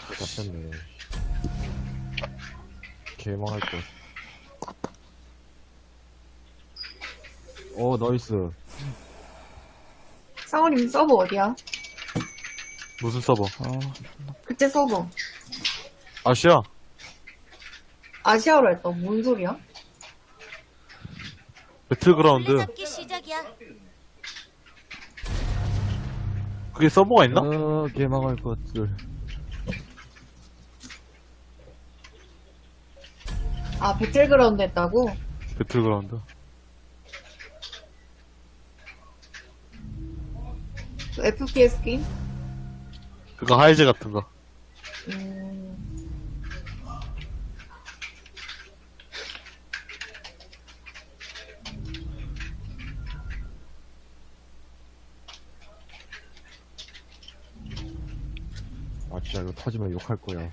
잡혔네. 개망할 것. 어, 나이스. 상호님 서버 어디야? 무슨 서버? 그때 서버. 아시아? 아시아로 했다. 뭔 소리야? 배틀그라운드. 잡기 시작이야. 그게 서버가 있나? 어, 개망할 것들. 아, 배틀그라운드 했다고? 배틀그라운드. 그 FPS 게임? 그거 하이즈 같은 거. 음, 아, 진짜 이거 터지면 욕할 거야.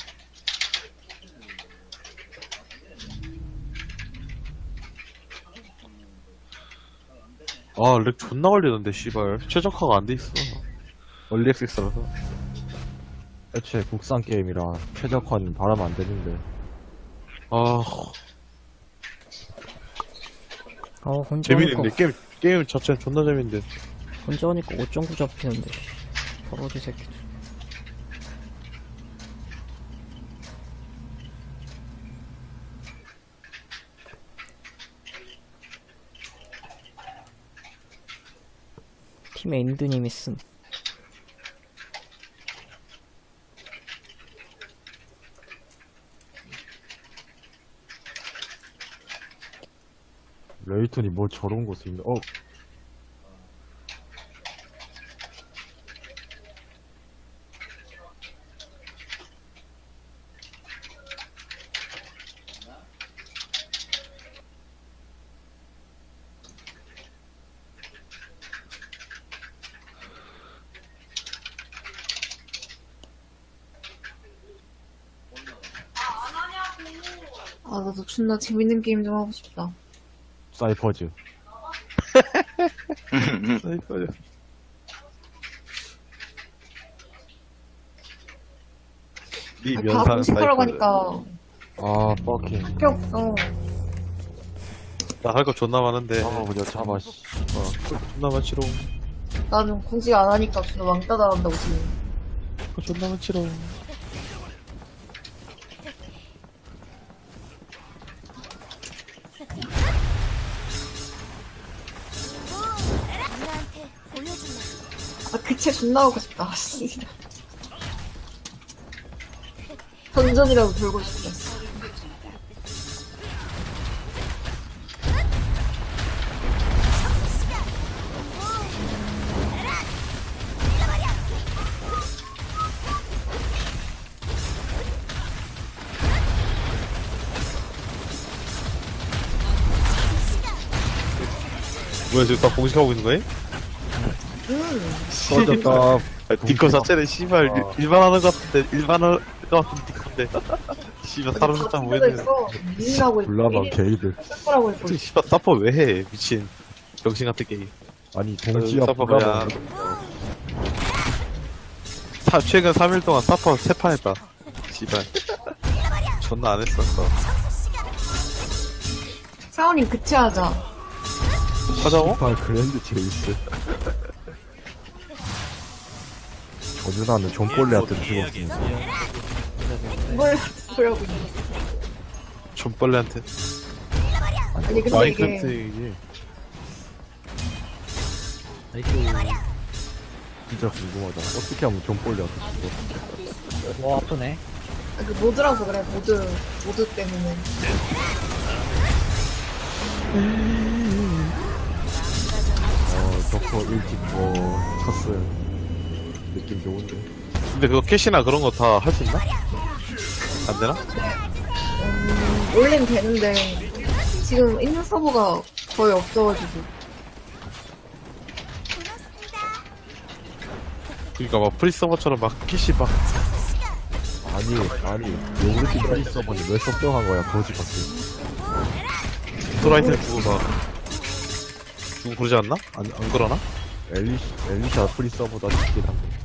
아, 렉 존나 걸리던데, 씨발. 최적화가 안 돼 있어. 얼리 액세스라서. 애초에 국산 게임이라 최적화는 바라면 안 되는데. 아, 어, 혼자 재밌는데. 게임, 게임 자체는 존나 재밌는데. 혼자 하니까 5.9 잡히는데. 버러지 새끼들. 팀의 엔드님이 쓴. 레이턴이 뭐 저런 곳에 있네. 어, 아, 나도 존나 재밌는 게임 좀 하고 싶다. 사이퍼즈. 사이퍼즈. 니 아, 다 면상 공식하러 사이퍼즈. 가니까 아, 뻑킹. 할게 없어. 나 할 거 존나 많은데. 잡아보자, 잡아, 씨. 어, 존나 많지롱. 나는 공식 안 하니까 존나 왕따 당한다고 지금. 존나 많지롱. 아, 그채 존나 하고 싶다. 씨. 던전이라도 들고 싶다. 뭐야, 지금 다 공식하고 있는 거야? 음, 꺼졌다. 아, 디커 자체는 씨발 아. 일- 일반하는 것 같은데 일반할 것 같은 디커인데 씨발 사람 숫자 뭐. 민이라고 있고. 불나방 게이들. sakura라고 있고. 씨발 사퍼 왜해 미친 병신 같은 게임 아니, 동지와 사퍼 그냥 불나방. 사, 최근 3일 동안 사퍼 3판 했다 씨발 존나 안 했었어 사원님 그채 하자. 찾아오? 아, 그랜드 제이스. 저주나는 존벌레한테 죽었습니다. 이걸 보려고 존벌레한테 아니, 근데 마인크래프트 이게. 이게 진짜 궁금하다. 어떻게 하면 존벌레한테 죽어? 와, 아프네. 아, 그 모드라서 그래, 모드. 모드 때문에. 어, 덕후 일찍 뭐, 쳤어요. 느낌 좋은데. 근데 그거 캐시나 그런 거 다 할 수 있나? 안 되나? 음, 원래는 되는데, 지금 있는 서버가 거의 없어가지고. 그니까 막 프리서버처럼 막 캐시 막 아니, 아니, 요구르트 프리 서버니 왜 섭정한 거야, 거지 같은. 스트라이트 두고 막 누구 그러지 않나? 안, 안 그러나? 엘리, 엘리샤 프리 서버다 싶긴 한데.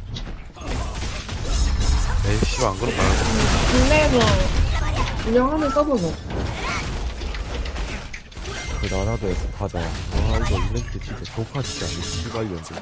에이, 씨발, 안 그런 말고. 국내에서 운영하는 서버는 없어. 그 나라도에서 가자. 아, 이거 이벤트 진짜 조파치 아니, 씨발년들.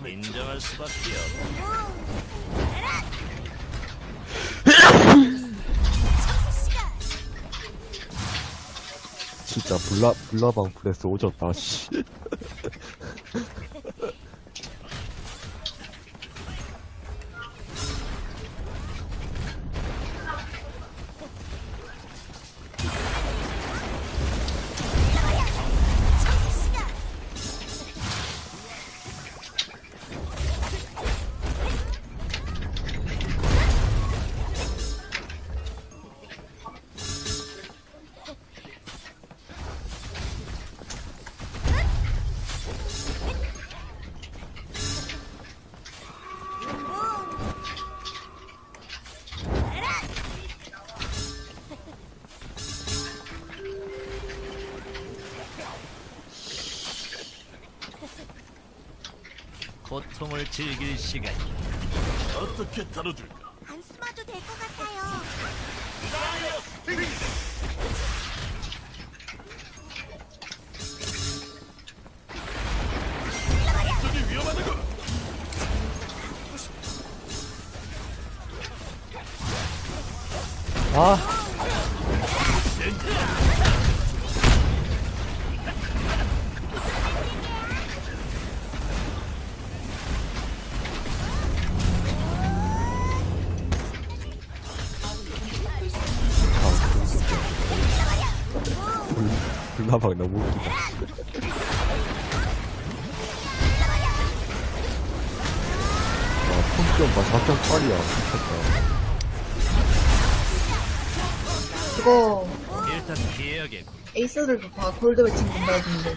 인정할 수밖에 없. 진짜 블라, 블라방 프레스 오졌다, 씨. 고통을 즐길 시간. 어떻게 다뤄줄까? 안 숨어도 될 것 같아요. 아, 블라방 너무 웃기다. 와, 폰점 봐, 4.8이야. 미쳤다. 그거 일단 계약에 에이스들도 다 골드 매칭 된다던데.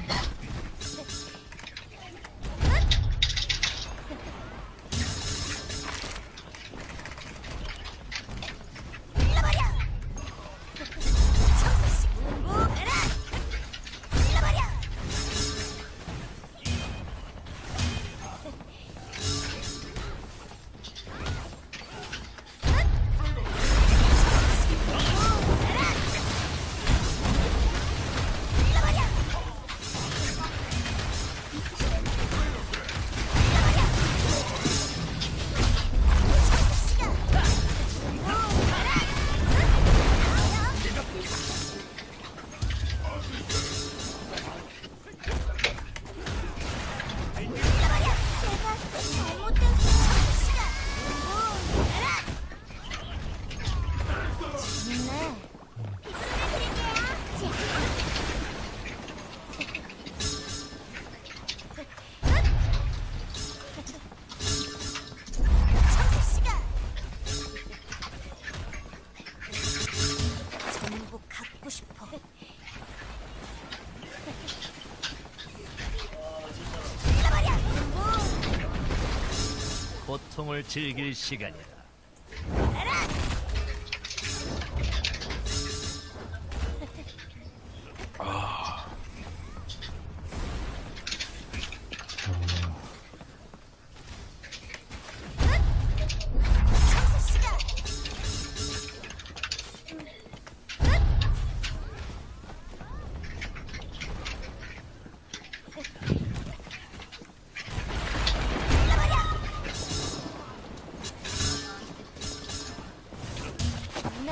고통을 즐길 시간이다.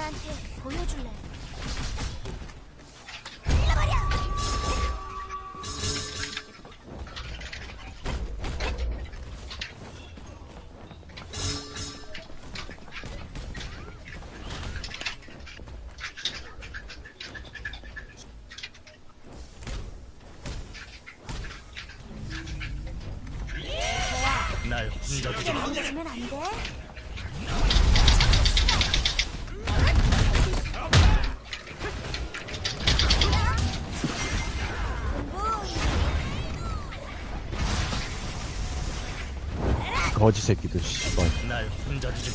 나한테 보여줄래? 거지 새끼들 씨발. 날 혼자 주지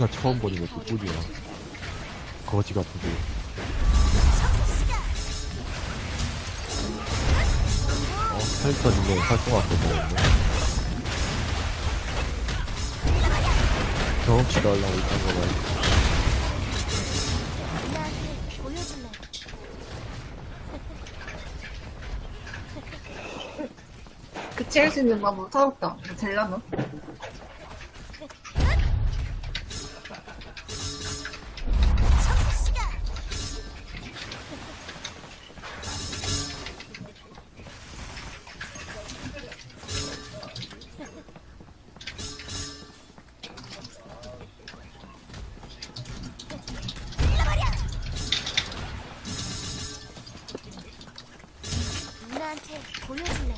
존나 처음 보는 것도 꿀이야 거지 같은 게 어? 헬스턴인데 활동할 거 먹었네 경험치가 하려고 있던 나한테 보여줄래? 그치할 수 있는 방법 사왔다. 될라나? 누나한테 보여줄래?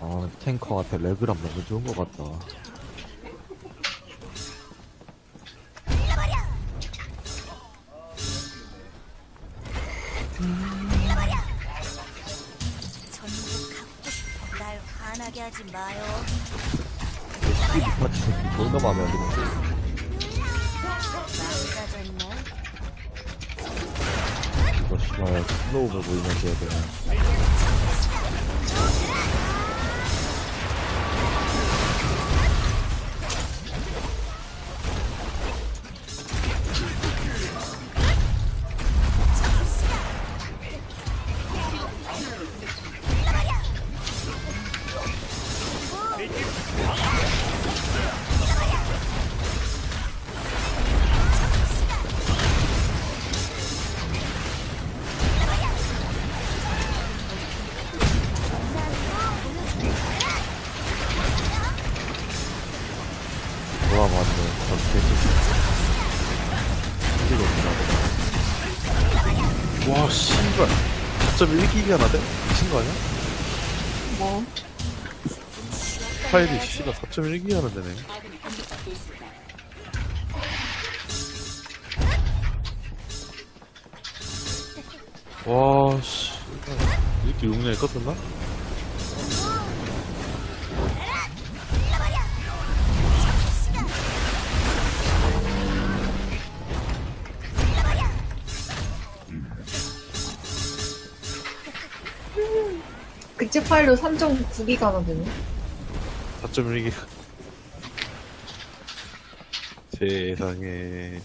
아 탱커한테 레그람 너무 좋은 거 같다 날 화나게 하지 마요. 새끼 존나 마음에 안 드네 망가졌네. 이거 씨발 슬로우 보고 이면서 해야 돼뭐 4.1기가 나대? 미친 거 아니야? 뭐? 파일이 씨가 4.1기가 나대네 와 씨 이렇게 용량이 껐었나? 그치 파일로 3.9기가 나 되네. 4.1기 세상에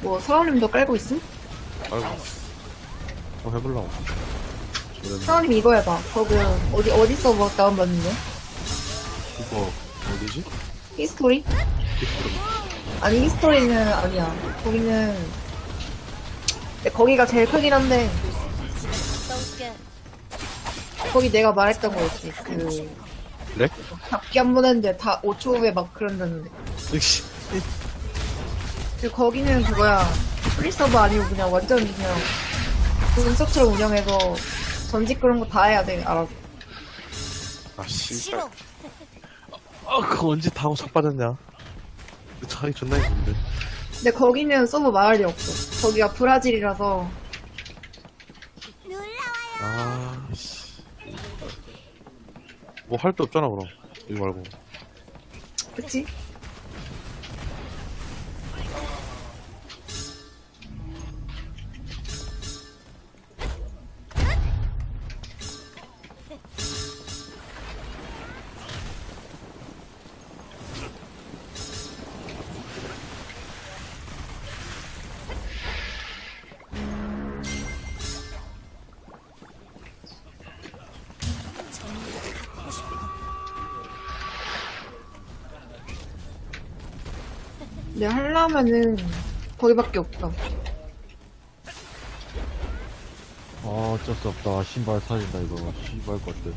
뭐 사원님도 깔고 있음? 아이고 해보려고 저는 사원님 이거 해봐. 거기 어디 어디 서버 다운받는데? 이거 어디지? 히스토리? 아니 히스토리는 아니야. 거기는 근데 거기가 제일 크긴 한데 떠올게. 거기 내가 말했던 거였지. 그 렉? 잡기 한 번 했는데 다 5초 후에 막 그런다는데. 역시 그 거기는 그거야. 프리 서버 아니고 그냥 완전 그냥 분석처럼 운영해서 전직 그런 거 다 해야 돼. 알아서. 아 씨발 싫어. 아 그거 언제 타고 삭 빠졌냐 그 차이 존나 힘든데 근데 거기는 서버 말할 일 없어. 거기가 브라질이라서 놀라와요. 아씨 뭐할데 없잖아 그럼 이거 말고 그치? 근데 하려면은 거기밖에 없어. 아 어쩔 수 없다. 신발 사진다 이거. 씨발 것들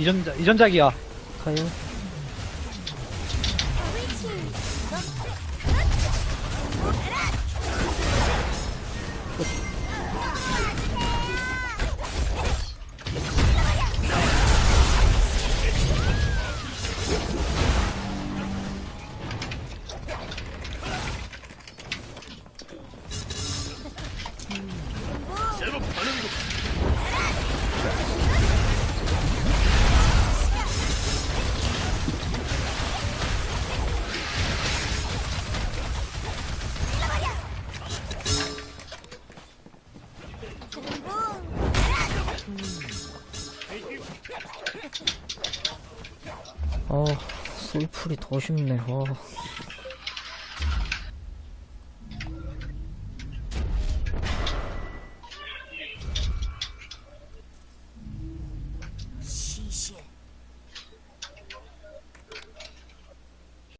이전자, 이전작이야. 가요. 아, 솔풀이 더 쉽네. 와.